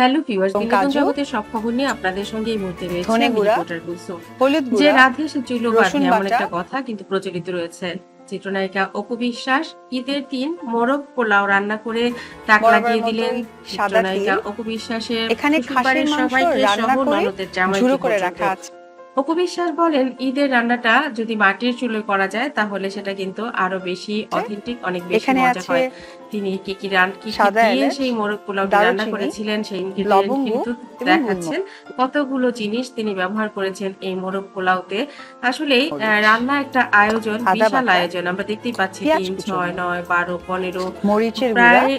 Hello viewers বিনোদন জগতের সব খবর নিয়ে আপনাদের সঙ্গে এই মুহূর্তে রয়েছে আমি রিপোর্টার কুলসুম। যে রাধে সে চুলো বাঁধে এমন একটা কথা কিন্তু প্রচলিত রয়েছে। চিত্রনায়িকা অপু বিশ্বাস ঈদের দিন মোরগ পোলাও রান্না করে তাক লাগিয়ে দিলেন চিত্রনায়িকা অপু বিশ্বাসের এখানে সবাইকে রান্না সহ ননদের জামাইকে করে রাখা আছে। অপু বিশ্বাস বলেন ঈদের রান্নাটা যদি মাটির চুলোয় করা যায় তাহলে সেটা কিন্তু আরও বেশি অথেন্টিক অনেক বেশি মজা হয়। তিনি কি কি রান কি দিয়ে সেই মোরগ দারুচিনি, রান্না করেছিলেন সেই কিন্তু দেখাচ্ছেন। কতগুলো জিনিস তিনি ব্যবহার করেছেন এই মোরগ পোলাওতে। আসলে। রান্না একটা আয়োজন বিশাল আয়োজন। আমরা দেখতেই পাচ্ছি তিন ছয় নয় বারো পনেরো প্রায়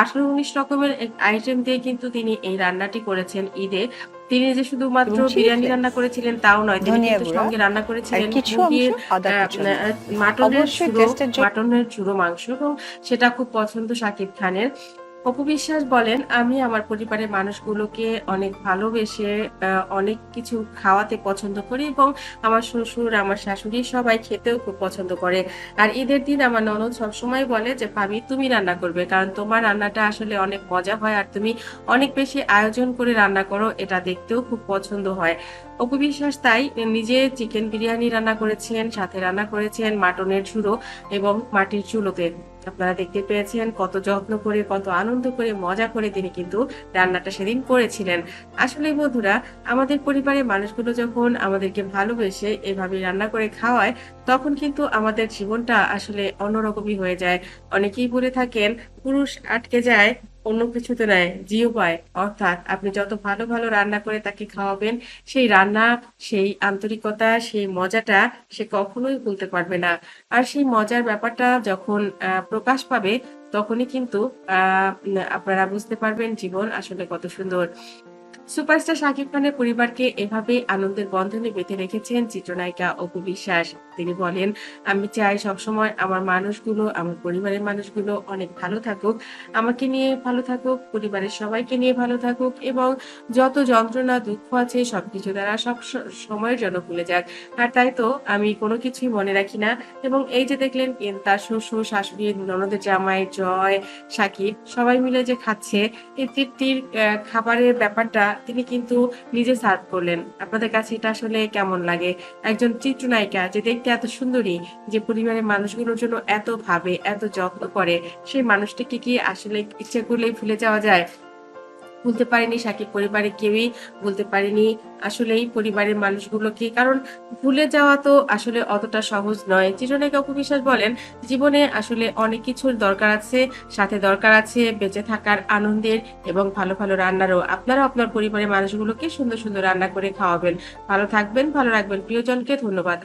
আঠারো উনিশ রকমের আইটেম দিয়ে কিন্তু তিনি এই রান্নাটি করেছেন ঈদে। তিনি যে শুধুমাত্র বিরিয়ানি রান্না করেছিলেন তাও নয় তিনি কিন্তু সঙ্গে রান্না করেছিলেন কিছু মুরগির মাটনের চুড়ো চুরো মাটনের চুরো মাংস এবং সেটা খুব পছন্দ শাকিব খানের। অপু বিশ্বাস বলেন, আমি আমার পরিবারের মানুষগুলোকে অনেক ভালোবেসে অনেক কিছু খাওয়াতে পছন্দ করি এবং আমার শ্বশুর, আমার শাশুড়ি সবাই খেতেও খুব পছন্দ করে। আর ঈদের দিন আমার ননদ সবসময় বলে যে, ভাবি, তুমি রান্না করবে, কারণ তোমার রান্নাটা আসলে অনেক মজা হয় আর তুমি অনেক বেশি আয়োজন করে রান্না করো, এটা দেখতেও খুব পছন্দ হয়। অপু বিশ্বাস তাই নিজে চিকেন বিরিয়ানি রান্না করেছেন, সাথে রান্না করেছেন মাটনের ঝুড়ো এবং মাটির চুলোতে। আপনারা দেখতে পেয়েছেন কত যত্ন করে, কত আনন্দ করে, মজা করে তিনি কিন্তু রান্নাটা সেদিন করেছিলেন। আসলে বন্ধুরা, আমাদের পরিবারের মানুষগুলো যখন আমাদেরকে ভালোবেসে এভাবে রান্না করে খাওয়ায়, তখন কিন্তু আমাদের জীবনটা আসলে অন্যরকমই হয়ে যায়। অনেকেই বলে থাকেন, পুরুষ আটকে যায় অন্য কিছুতে নেয়, জিও পায়। অর্থাৎ আপনি যত ভালো ভালো রান্না করে তাকে খাওয়াবেন, সেই রান্না, সেই আন্তরিকতা, সেই মজাটা সে কখনোই ভুলতে পারবে না। আর সেই মজার ব্যাপারটা যখন প্রকাশ পাবে, তখনই কিন্তু আপনারা বুঝতে পারবেন জীবন আসলে কত সুন্দর। সুপারস্টার শাকিব খানের পরিবারকে এভাবে আনন্দের বন্ধনে বেঁধে রেখেছেন চিত্রনায়িকা অপু বিশ্বাস। তিনি বলেন, আমি চাই সবসময় আমার মানুষগুলো, আমার পরিবারের মানুষগুলো অনেক ভালো থাকুক। আমাকে নিয়ে ভালো থাকুক, পরিবারের সবাইকে নিয়ে ভালো থাকুক এবং যত যন্ত্রণা, দুঃখ আছে, সবকিছু তারা সব সময়ের জন্য ভুলে যাক। আর তাই তো আমি কোনো কিছুই মনে রাখি না। এবং এই যে দেখলেন তার শ্বশুর, শাশুড়ি, ননদের জামাই, জয়, সাকিব সবাই মিলে যে খাচ্ছে এই তৃপ্তির খাবারের ব্যাপারটা তিনি কিন্তু নিজে সার্ভ করলেন। আপনাদের কাছে এটা আসলে কেমন লাগে? একজন চিত্রনায়িকা যে দেখতে এত সুন্দরী যে পরিবারের মানুষগুলোর জন্য এত ভাবে, এত যত্ন করে, সেই মানুষটিকে কি আসলে ইচ্ছে করলেই ভুলে যাওয়া যায়? ভুলতে পারেনি সাকিব পরিবারে কেউই, ভুলতে পারেনি আসলেই পরিবারের মানুষগুলোকে কারণ ভুলে যাওয়া তো আসলে অতটা সহজ নয়। চিত্রনায়িকা অপু বিশ্বাস বলেন, জীবনে আসলে অনেক কিছুর দরকার আছে, সাথে দরকার আছে বেঁচে থাকার আনন্দের এবং ভালো ভালো রান্নারও। আপনারা আপনার পরিবারের মানুষগুলোকে সুন্দর সুন্দর রান্না করে খাওয়াবেন। ভালো থাকবেন, ভালো রাখবেন। প্রিয়জনকে ধন্যবাদ।